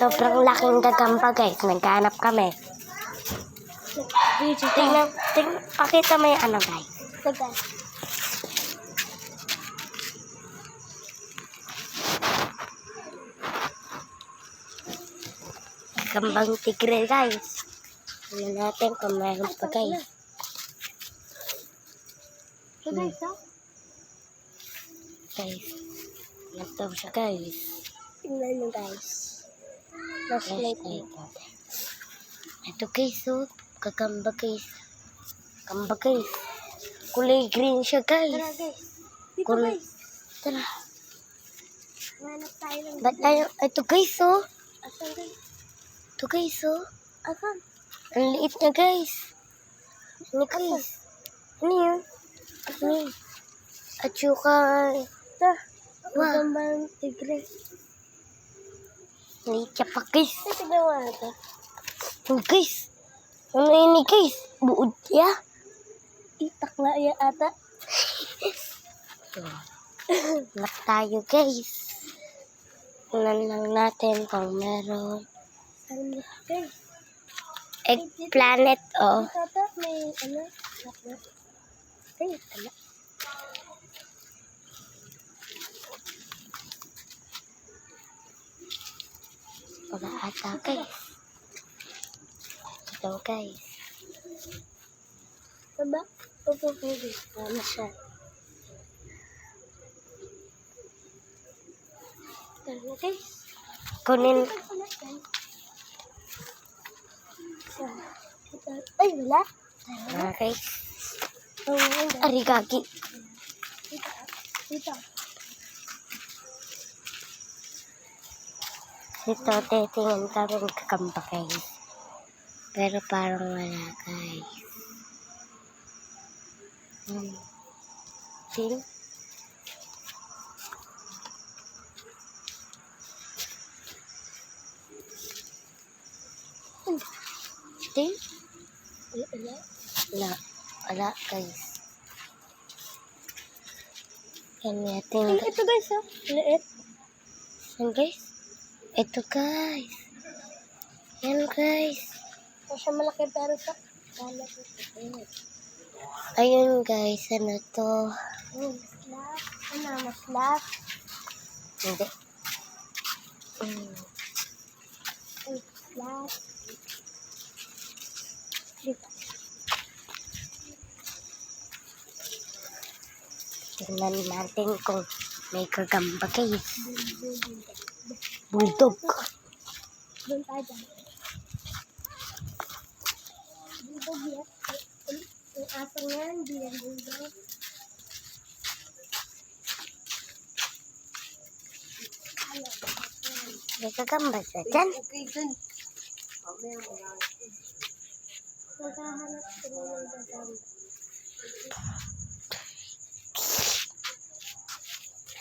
Sobrang laking gagamba guys. Naghanap kami. Video Tingnan, tingnan, pakita mo yung ano guys. Tagal. Gambang tigre guys. Tingnan natin kung meron pa guys. So guys, oh. Guys. Yan daw siya guys. Tingnan nyo guys. Flashlight natin. Ito guys oh. Gagamba guys. Gamba guys. Kulay green siya guys. Tara guys. Dito Kulay. guys. Tara. Hanap tayo ng Ba't tayo? Ito guys oh. Asan guys? Ito guys oh. Asan? Ang liit niya guys. Ano guys? Ano yun? Ano yun? At saka, Ito. Wow. Ang gamba ng tigre. Liit siya pa guys. Oh, guys. Ano yun ni guys? Buod siya. Itak na iya ata. Lock tayo guys. Tingnan lang natin kung meron. Egg planet oh. may? Ano? Ay, ano? Wala ata guys. Ito guys. Diba? Opo, pwede. Ano siya? Tara na guys. Kunin. Ay, wala. Ah, guys. Wala. Arigagi. Dito. Dito. Ito, titingin kami kakamba guys. Pero parang wala guys. Hmm. Ting. Ting. Ay, wala. Wala. Wala guys. Yan natin. Ito guys, oh. Liit. Yan guys. Ito guys. Yan guys. Masya malaki pero sa. Ayun. Guys. Ano to? Ano, mas slash. Hindi. Dito. Tingnan natin kung may kagamba guys. Bulldog. Doon tayo dyan. Dito, biyak. Ang aso yan, di yan bulldog. May kagamba sa dyan.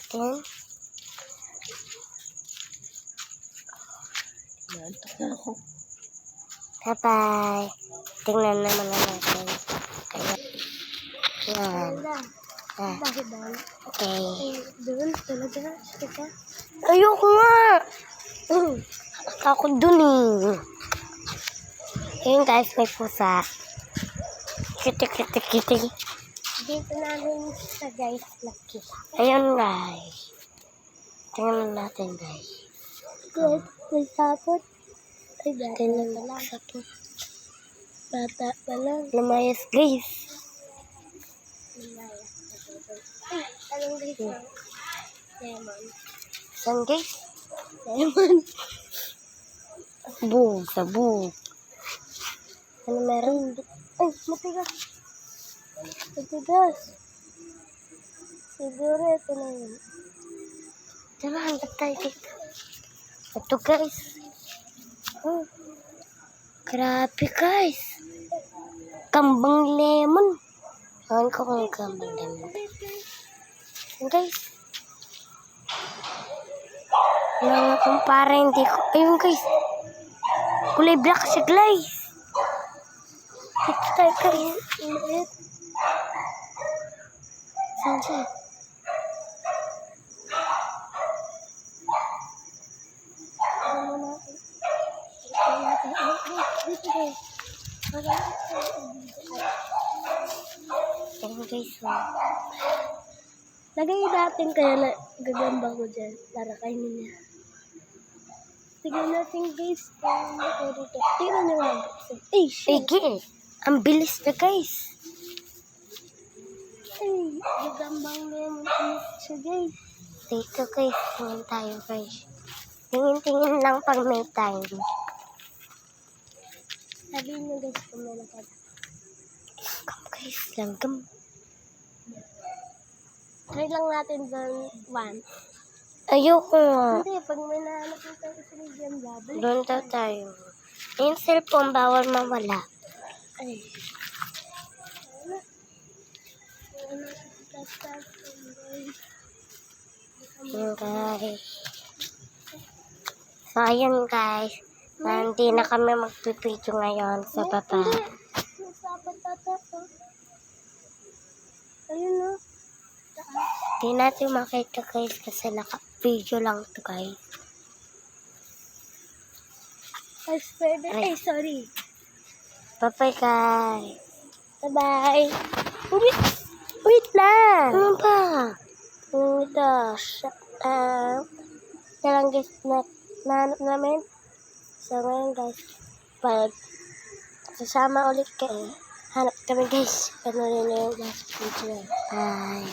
Okay, gagamba. Tingnan. Bye-bye. Tingnan naman natin. Kaya, yan. Ah, okay. Doon talaga. Teka. Ayoko nga. Mm. Takot dun eh. Ayun guys, may pusa. Kiti, kiti, kiti. Dito namin sa guys lucky. Ayun guys. Tingnan natin guys. Guys, may sapot. Ay, bata mo lang. sa to. Bata pa lang. Lumayas guys. Ay, anong guys mo? Lemon. Saan guys? Lemon. Bug, sa bug. Ano meron? Ay, matigas. Matigas. Siguro ito na yun. Tara, hanap tayo dito. Ito guys. Oh. Grabe guys. Kambang lemon. Ewan ko kung kambang lemon. Guys. Mga kumpara hindi ko. Ayun guys. Kulay black siya guys. Dito tayo guys. Saan siya? Ano natin? eh. Magalit ko sa video. Ayan guys. Lagay natin kaya na gagamba ko dyan para kainin niya. Tignan natin guys ito dito. Tignan niyo nga. Ay, shit. Sige, ang bilis na guys. Ay, gagambang lemon siya guys. Dito guys, tingin tayo guys. Tingin-tingin lang pag may time. Sabihin niyo guys kung may nakad. Come guys, langgam. Try lang natin doon one. Ayoko nga. Hindi, pag may nahanap mo tayo sa medium double. Doon daw tayo. Yung cellphone, bawal mawala. Ay. Ano? Ano sa tatas guys? Yun guys. So, ayun guys. Na, hindi na kami magpipidyo ngayon sa baba. Ayun. Taas. Hindi natin makita guys kasi naka-video lang to guys. Ay, spider. Ay. Ay, sorry. Bye-bye guys. Bye-bye. Wait, Wait lang. ano ba? Ito, yan lang guys na nahanap namin. So ngayon guys, pag sasama ulit kayo, hanap kami guys. Ano rin yung last video. Bye.